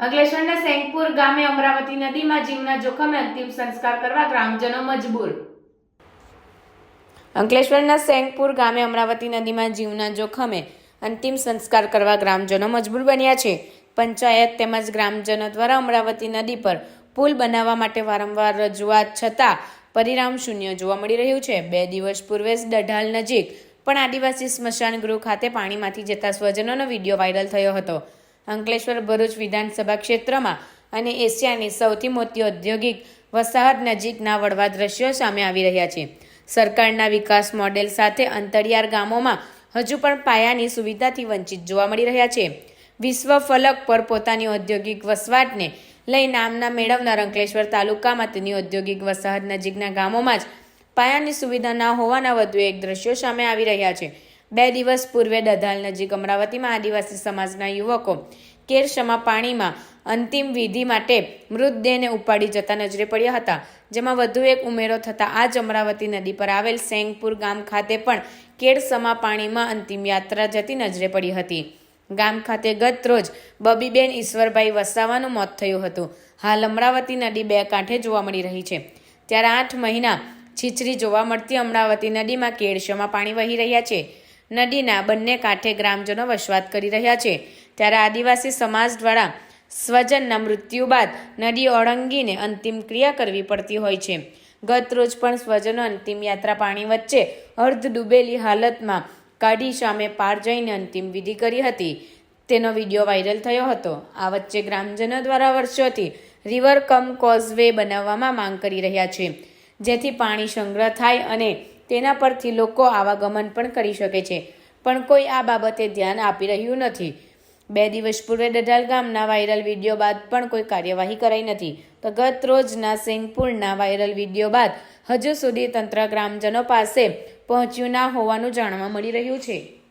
અંકલેશ્વરના સેંગપુર ગામે અમરાવતી નદીમાં જીવના જોખમે અંતિમ સંસ્કાર કરવા ગ્રામજનો મજબૂર. અંકલેશ્વરના સેંગપુર ગામે અમરાવતી નદીમાં જીવના જોખમે અંતિમ સંસ્કાર કરવા ગ્રામજનો મજબૂર બન્યા છે. પંચાયત તેમજ ગ્રામજનો દ્વારા અમરાવતી નદી પર પુલ બનાવવા માટે વારંવાર રજૂઆત છતાં પરિણામ શૂન્ય જોવા મળી રહ્યું છે. બે દિવસ પૂર્વે જ દઢાલ નજીક પણ આદિવાસી સ્મશાન ગૃહ ખાતે પાણીમાંથી જતા સ્વજનોનો વીડિયો વાયરલ થયો હતો. અંકલેશ્વર ભરૂચ વિધાનસભા ક્ષેત્રમાં અને એશિયાની સૌથી મોટી ઔદ્યોગિક વસાહત નજીકના વળવા દ્રશ્યો સામે આવી રહ્યા છે. સરકારના વિકાસ મોડેલ સાથે અંતરિયાળ ગામોમાં હજુ પણ પાયાની સુવિધાથી વંચિત જોવા મળી રહ્યા છે. વિશ્વ ફલક પર પોતાની ઔદ્યોગિક વસવાટને લઈ નામના મેળવનાર અંકલેશ્વર તાલુકામાં તેની ઔદ્યોગિક વસાહત નજીકના ગામોમાં જ પાયાની સુવિધા ના હોવાના વધુ એક દ્રશ્યો સામે આવી રહ્યા છે. બે દિવસ પૂર્વે દધાલ નજીક અમરાવતીમાં આદિવાસી સમાજના યુવકો કેરસમા પાણીમાં અંતિમ વિધિ માટે મૃતદેહને ઉપાડી જતા નજરે પડ્યા હતા, જેમાં વધુ એક ઉમેરો થતાં જ અમરાવતી નદી પર આવેલ સેંગપુર ગામ ખાતે પણ કેરસમા પાણીમાં અંતિમ યાત્રા જતી નજરે પડી હતી. ગામ ખાતે ગત રોજ બબીબેન ઈશ્વરભાઈ વસાવાનું મોત થયું હતું. હાલ અમરાવતી નદી બે કાંઠે જોવા મળી રહી છે. ત્યારે આઠ મહિના છીછરી જોવા મળતી અમરાવતી નદીમાં કેળશમાં પાણી વહી રહ્યા છે. નદીના બંને કાંઠે ગ્રામજનો વસવાટ કરી રહ્યા છે. ત્યારે આદિવાસી સમાજ દ્વારા સ્વજનના મૃત્યુ બાદ નદી ઓળંગીને અંતિમ ક્રિયા કરવી પડતી હોય છે. ગત રોજ પણ સ્વજનો અંતિમ યાત્રા પાણી વચ્ચે અર્ધ ડૂબેલી હાલતમાં કાઢી સામે પાર જઈને અંતિમ વિધિ કરી હતી. તેનો વીડિયો વાયરલ થયો હતો. આ વચ્ચે ગ્રામજનો દ્વારા વર્ષોથી રિવર કમ કોઝવે બનાવવામાં માંગ કરી રહ્યા છે, જેથી પાણી સંગ્રહ થાય અને તેના પરથી લોકો આવાગમન પણ કરી શકે છે. પણ કોઈ આ બાબતે ધ્યાન આપી રહ્યું નથી. બે દિવસ પૂર્વે દઢાલ ગામના વાયરલ વીડિયો બાદ પણ કોઈ કાર્યવાહી કરાઈ નથી. તો ગત રોજના સિંગપુરના વાયરલ વીડિયો બાદ હજુ સુધી તંત્ર ગ્રામજનો પાસે પહોંચ્યું ના હોવાનું જાણવા મળી રહ્યું છે.